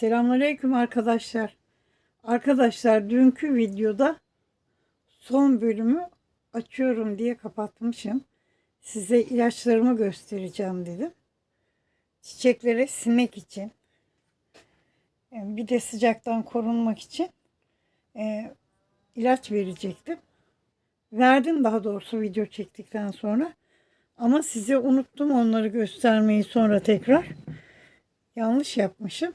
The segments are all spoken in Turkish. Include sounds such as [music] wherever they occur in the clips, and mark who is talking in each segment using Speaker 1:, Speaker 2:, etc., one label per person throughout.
Speaker 1: Selamünaleyküm arkadaşlar. Arkadaşlar dünkü videoda son bölümü açıyorum diye kapatmışım. Size ilaçlarımı göstereceğim dedim. Çiçeklere sinek için. e, Bir de sıcaktan korunmak için e, ilaç verecektim. Verdim daha doğrusu video çektikten sonra. Ama size unuttum onları göstermeyi sonra tekrar. Yanlış yapmışım.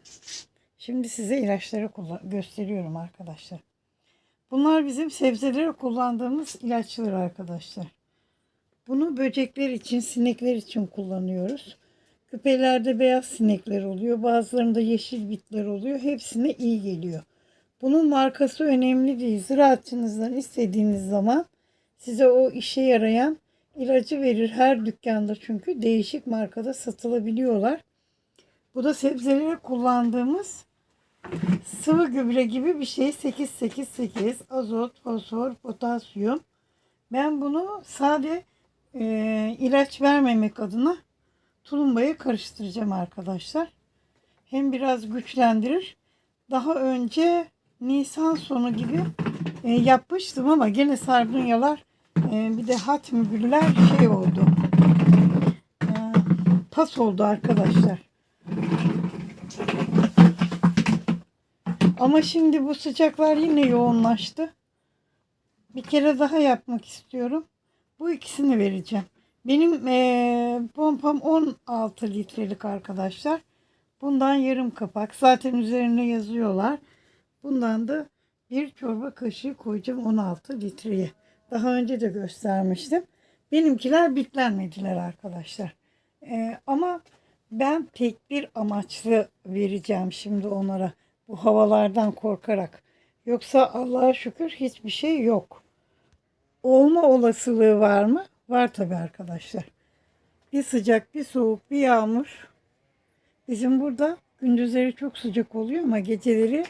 Speaker 1: Şimdi size ilaçları gösteriyorum arkadaşlar. Bunlar bizim sebzelere kullandığımız ilaçlar arkadaşlar. Bunu böcekler için, sinekler için kullanıyoruz. Küpelerde beyaz sinekler oluyor. Bazılarında yeşil bitler oluyor. Hepsine iyi geliyor. Bunun markası önemli değil. Ziraatçınızdan istediğiniz zaman size o işe yarayan ilacı verir. Her dükkanda çünkü değişik markada satılabiliyorlar. Bu da sebzelere kullandığımız sıvı gübre gibi bir şey. 888 azot, fosfor, potasyum. Ben bunu sade e, ilaç vermemek adına tulumbaya karıştıracağım arkadaşlar. Hem biraz güçlendirir. Daha önce Nisan sonu gibi e, yapmıştım ama gene sardunyalar e, bir de hatmübüller şey oldu. E, pas oldu arkadaşlar. Ama şimdi bu sıcaklar yine yoğunlaştı. Bir kere daha yapmak istiyorum. Bu ikisini vereceğim. Benim eee, pompam 16 litrelik arkadaşlar. Bundan yarım kapak. Zaten üzerine yazıyorlar. Bundan da bir çorba kaşığı koyacağım 16 litreye. Daha önce de göstermiştim. Benimkiler bitlenmediler arkadaşlar. Eee, ama ben tek bir amaçlı vereceğim şimdi onlara. Bu havalardan korkarak. Yoksa Allah'a şükür hiçbir şey yok. Olma olasılığı var mı? Var tabii arkadaşlar. Bir sıcak, bir soğuk, bir yağmur. Bizim burada gündüzleri çok sıcak oluyor ama geceleri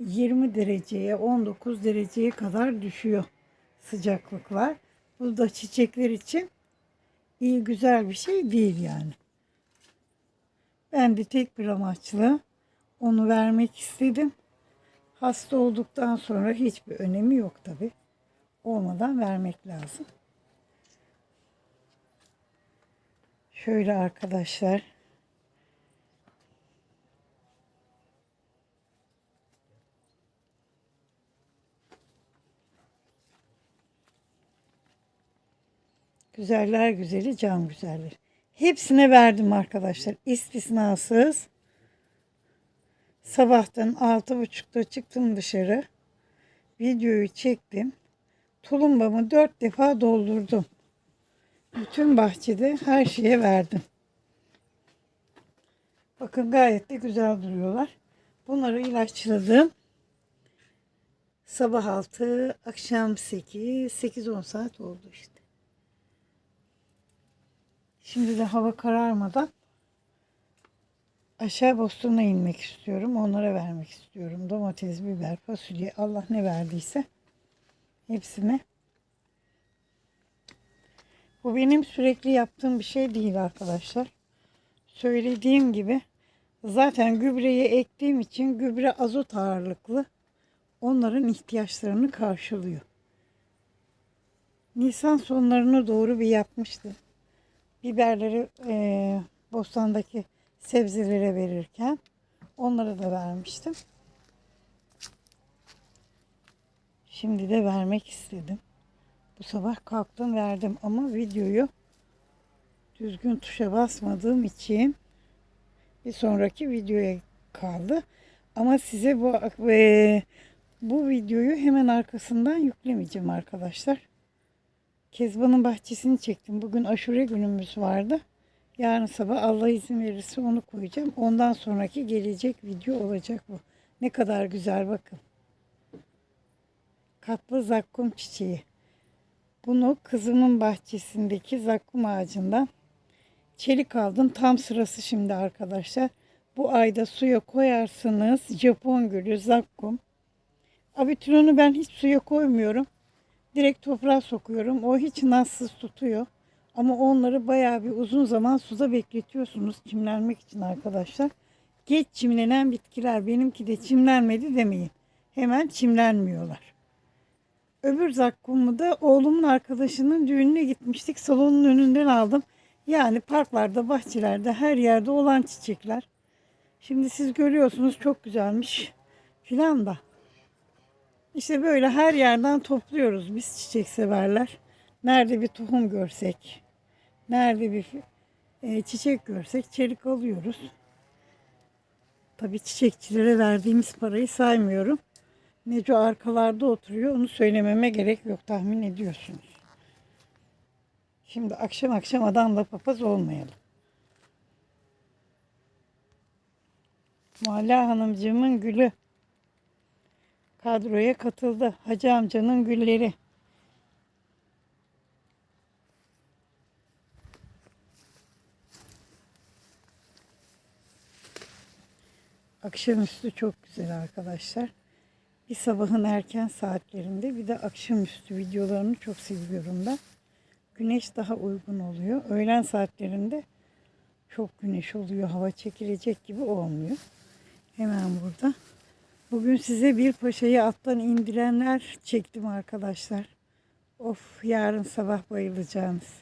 Speaker 1: 20 dereceye, 19 dereceye kadar düşüyor sıcaklıklar. Bu da çiçekler için iyi güzel bir şey değil yani. Ben de tek bir amaçlı onu vermek istedim. Hasta olduktan sonra hiçbir önemi yok tabi. Olmadan vermek lazım. Şöyle arkadaşlar. Güzeller güzeli can güzelleri. Hepsine verdim arkadaşlar. İstisnasız. Sabahtan altı buçukta çıktım dışarı. Videoyu çektim. Tulumbamı dört defa doldurdum. Bütün bahçede her şeye verdim. Bakın gayet de güzel duruyorlar. Bunları ilaçladım. Sabah 6, akşam 8, 8-10 saat oldu işte. Şimdi de hava kararmadan aşağı bostona inmek istiyorum. Onlara vermek istiyorum. Domates, biber, fasulye Allah ne verdiyse hepsini. Bu benim sürekli yaptığım bir şey değil arkadaşlar. Söylediğim gibi zaten gübreyi ektiğim için gübre azot ağırlıklı onların ihtiyaçlarını karşılıyor. Nisan sonlarına doğru bir yapmıştı. Biberleri eee bostandaki sebzelere verirken onlara da vermiştim. Şimdi de vermek istedim. Bu sabah kalktım verdim ama videoyu düzgün tuşa basmadığım için bir sonraki videoya kaldı. Ama size bu e, bu videoyu hemen arkasından yüklemeyeceğim arkadaşlar. Kezban'ın bahçesini çektim. Bugün aşure günümüz vardı. Yarın sabah Allah izin verirse onu koyacağım. Ondan sonraki gelecek video olacak bu. Ne kadar güzel bakın. Katlı zakkum çiçeği. Bunu kızımın bahçesindeki zakkum ağacından çelik aldım. Tam sırası şimdi arkadaşlar. Bu ayda suya koyarsınız. Japon gülü, zakkum. Abitronu ben hiç suya koymuyorum. Direkt toprağa sokuyorum. O hiç nassız tutuyor. Ama onları bayağı bir uzun zaman suda bekletiyorsunuz çimlenmek için arkadaşlar. geç çimlenen bitkiler. Benimki de çimlenmedi demeyin. Hemen çimlenmiyorlar. Öbür zakkumu da oğlumun arkadaşının düğününe gitmiştik. Salonun önünden aldım. Yani parklarda, bahçelerde, her yerde olan çiçekler. Şimdi siz görüyorsunuz çok güzelmiş filan da. İşte böyle her yerden topluyoruz biz çiçek severler. Nerede bir tohum görsek, nerede bir e, çiçek görsek çelik alıyoruz. Tabii çiçekçilere verdiğimiz parayı saymıyorum. Neco arkalarda oturuyor. Onu söylememe gerek yok tahmin ediyorsunuz. Şimdi akşam akşam adamla papaz olmayalım. Mualla Hanımcığımın gülü kadroya katıldı. Hacı amcanın gülleri. Akşamüstü çok güzel arkadaşlar. Bir sabahın erken saatlerinde bir de akşamüstü videolarını çok seviyorum ben. Güneş daha uygun oluyor. Öğlen saatlerinde çok güneş oluyor. Hava çekilecek gibi olmuyor. Hemen burada. Bugün size bir paşayı attan indirenler çektim arkadaşlar. Of yarın sabah bayılacağınız.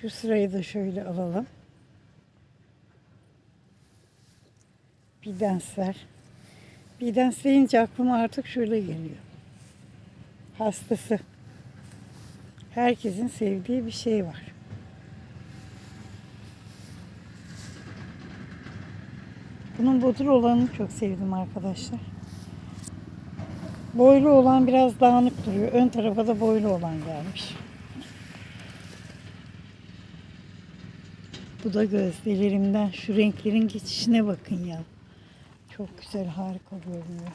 Speaker 1: Şu sırayı da şöyle alalım. Bidensler. Bidens deyince aklıma artık şöyle geliyor. Hastası. Herkesin sevdiği bir şey var. Bunun bodur olanını çok sevdim arkadaşlar. Boylu olan biraz dağınık duruyor. Ön tarafa da boylu olan gelmiş. Bu da gözlerimden şu renklerin geçişine bakın ya. Çok güzel, harika görünüyor.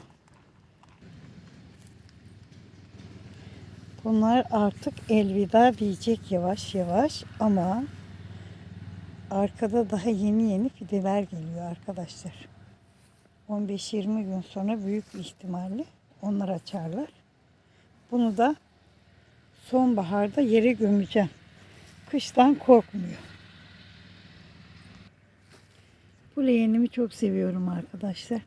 Speaker 1: Bunlar artık elveda diyecek yavaş yavaş ama arkada daha yeni yeni fideler geliyor arkadaşlar. 15-20 gün sonra büyük ihtimalle onlar açarlar. Bunu da sonbaharda yere gömeceğim. Kıştan korkmuyor. Bu leğenimi çok seviyorum arkadaşlar.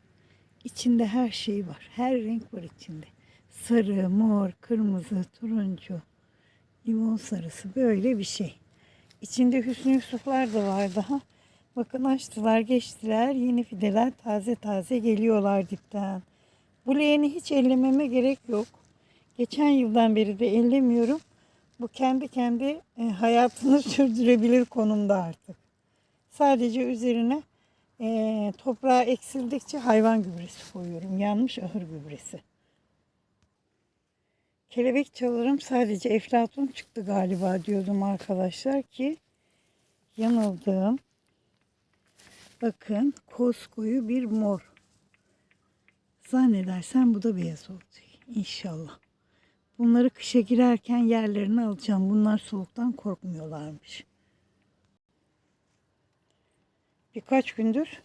Speaker 1: İçinde her şey var. Her renk var içinde. Sarı, mor, kırmızı, turuncu, limon sarısı böyle bir şey. İçinde Hüsnü Yusuflar da var daha. Bakın açtılar, geçtiler. Yeni fideler taze taze geliyorlar dipten. Bu leğeni hiç ellememe gerek yok. Geçen yıldan beri de ellemiyorum. Bu kendi kendi e, hayatını [laughs] sürdürebilir konumda artık. Sadece üzerine e, toprağa eksildikçe hayvan gübresi koyuyorum. Yanmış ahır gübresi. Kelebek çalarım sadece eflatun çıktı galiba diyordum arkadaşlar ki yanıldım. Bakın koskoyu bir mor. Zannedersem bu da beyaz olacak. İnşallah. Bunları kışa girerken yerlerini alacağım. Bunlar soğuktan korkmuyorlarmış. Birkaç gündür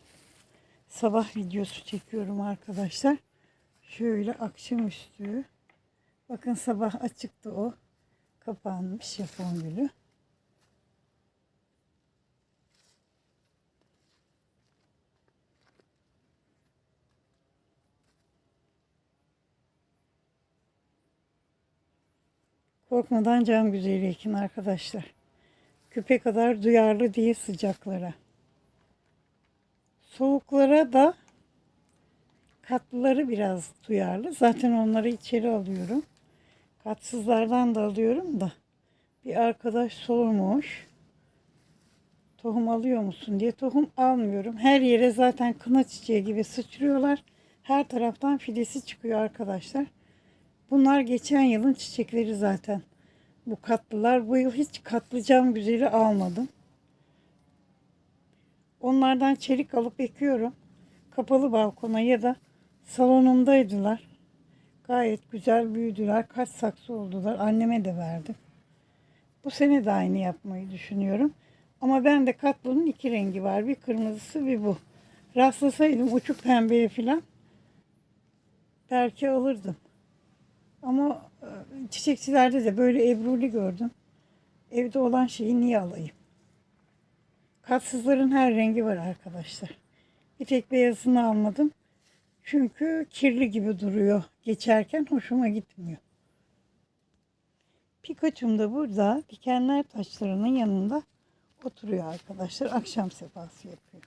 Speaker 1: sabah videosu çekiyorum arkadaşlar. Şöyle akşamüstü. Bakın sabah açıktı o. Kapanmış Japon gülü. Korkmadan can güzeli ekin arkadaşlar. Küpe kadar duyarlı değil sıcaklara. Soğuklara da katlıları biraz duyarlı. Zaten onları içeri alıyorum. Katsızlardan da alıyorum da. Bir arkadaş sormuş. Tohum alıyor musun diye tohum almıyorum. Her yere zaten kına çiçeği gibi sıçrıyorlar. Her taraftan fidesi çıkıyor arkadaşlar. Bunlar geçen yılın çiçekleri zaten. Bu katlılar. Bu yıl hiç katlıcam güzeli almadım. Onlardan çelik alıp ekiyorum. Kapalı balkona ya da salonumdaydılar. Gayet güzel büyüdüler. Kaç saksı oldular. Anneme de verdim. Bu sene de aynı yapmayı düşünüyorum. Ama ben de katlının iki rengi var. Bir kırmızısı bir bu. Rastlasaydım uçuk pembeye falan belki alırdım. Ama e, çiçekçilerde de böyle ebruli gördüm. Evde olan şeyi niye alayım? Katsızların her rengi var arkadaşlar. Bir tek beyazını almadım. Çünkü kirli gibi duruyor. Geçerken hoşuma gitmiyor. Pikachu'm da burada dikenler taşlarının yanında oturuyor arkadaşlar. Akşam sefası yapıyor.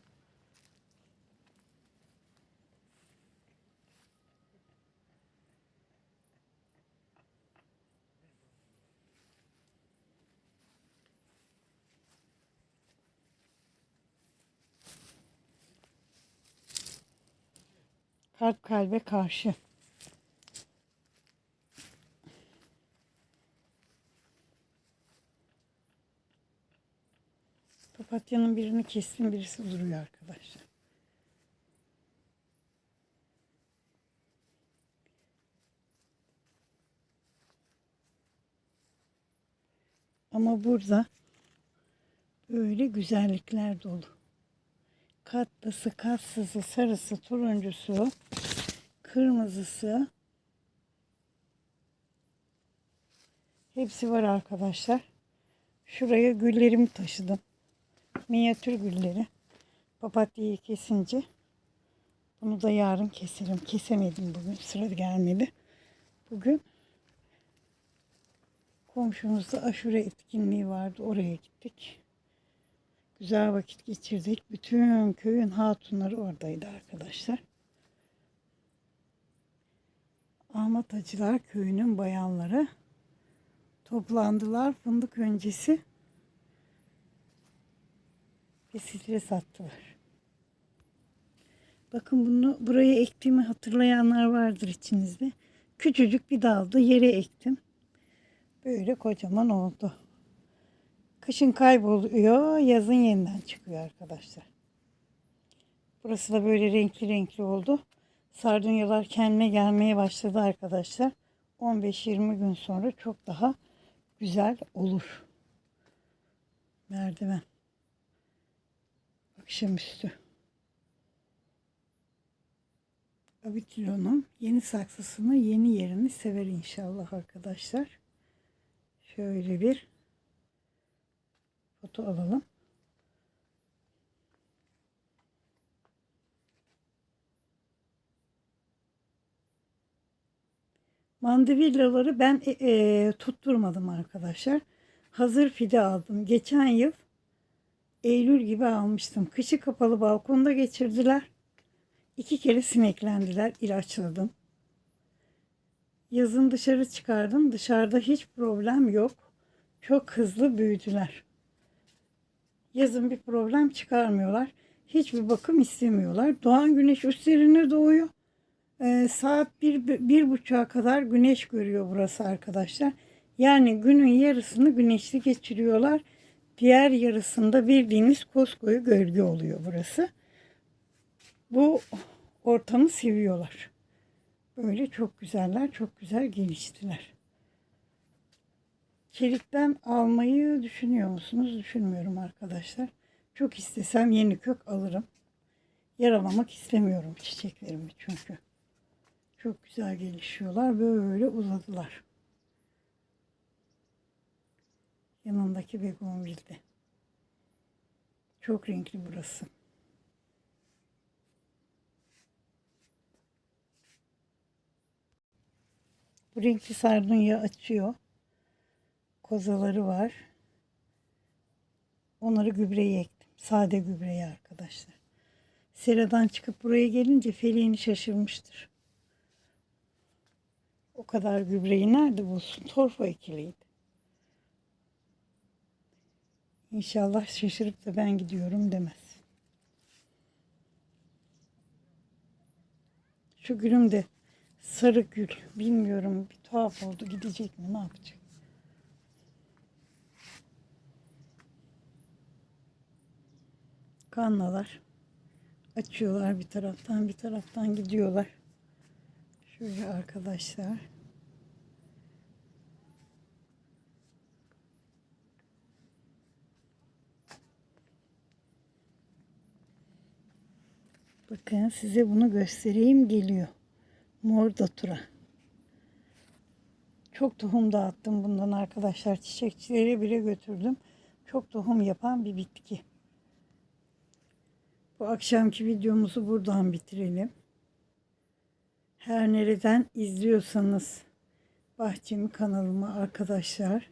Speaker 1: Kalp kalbe karşı. Papatyanın birini kestim birisi duruyor arkadaşlar. Ama burada böyle güzellikler dolu. Katlısı, katsızı, sarısı, turuncusu, kırmızısı. Hepsi var arkadaşlar. Şuraya güllerimi taşıdım. Minyatür gülleri. Papatyayı kesince bunu da yarın keserim. Kesemedim bugün. Sıra gelmedi. Bugün komşumuzda aşure etkinliği vardı. Oraya gittik. Güzel vakit geçirdik. Bütün köyün hatunları oradaydı arkadaşlar. Ahmet Hacılar köyünün bayanları toplandılar. Fındık öncesi ve stres attılar. Bakın bunu buraya ektiğimi hatırlayanlar vardır içinizde. Küçücük bir daldı yere ektim. Böyle kocaman oldu. Kışın kayboluyor, yazın yeniden çıkıyor arkadaşlar. Burası da böyle renkli renkli oldu. Sardunyalar kendine gelmeye başladı arkadaşlar. 15-20 gün sonra çok daha güzel olur. Merdiven. Akşamüstü. Abitilonun yeni saksısını, yeni yerini sever inşallah arkadaşlar. Şöyle bir foto alalım. Mandavillaları ben e, e, tutturmadım arkadaşlar. Hazır fide aldım. Geçen yıl Eylül gibi almıştım. Kışı kapalı balkonda geçirdiler. İki kere sineklendiler. ilaçladım. Yazın dışarı çıkardım. Dışarıda hiç problem yok. Çok hızlı büyüdüler. Yazın bir problem çıkarmıyorlar. Hiçbir bakım istemiyorlar. Doğan güneş üstlerine doğuyor. Ee, saat bir, bir buçuğa kadar güneş görüyor burası arkadaşlar. Yani günün yarısını güneşli geçiriyorlar. Diğer yarısında bildiğiniz koskoyu gölge oluyor burası. Bu ortamı seviyorlar. Böyle çok güzeller, çok güzel geliştiler. Çelikten almayı düşünüyor musunuz? Düşünmüyorum arkadaşlar. Çok istesem yeni kök alırım. Yaralamak istemiyorum çiçeklerimi çünkü. Çok güzel gelişiyorlar. Böyle uzadılar. Yanındaki begonvilde. Çok renkli burası. Bu renkli sardunya açıyor. Kozaları var. Onları gübreye ektim. Sade gübreye arkadaşlar. Seradan çıkıp buraya gelince feleğini şaşırmıştır. O kadar gübreyi nerede bulsun? Torfa ekiliydi. İnşallah şaşırıp da ben gidiyorum demez. Şu gülüm de sarı gül. Bilmiyorum bir tuhaf oldu. Gidecek mi? Ne yapacak? Kanlalar. Açıyorlar bir taraftan bir taraftan gidiyorlar. Şöyle arkadaşlar. Bakın size bunu göstereyim geliyor. Mor datura. Çok tohum dağıttım bundan arkadaşlar. Çiçekçilere bile götürdüm. Çok tohum yapan bir bitki. Bu akşamki videomuzu buradan bitirelim. Her nereden izliyorsanız bahçemi kanalıma arkadaşlar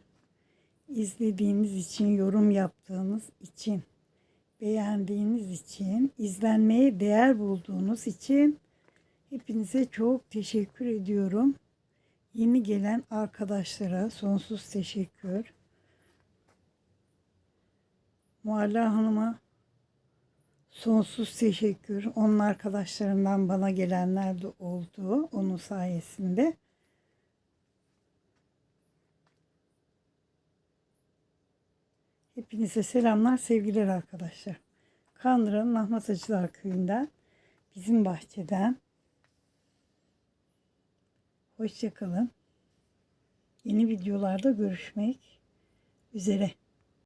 Speaker 1: izlediğiniz için, yorum yaptığınız için, beğendiğiniz için, izlenmeye değer bulduğunuz için hepinize çok teşekkür ediyorum. Yeni gelen arkadaşlara sonsuz teşekkür. Mualla Hanım'a sonsuz teşekkür. Onun arkadaşlarından bana gelenler de oldu onun sayesinde. Hepinize selamlar, sevgiler arkadaşlar. Kandıra'nın Ahmet Acılar Köyü'nden, bizim bahçeden. Hoşçakalın. Yeni videolarda görüşmek üzere.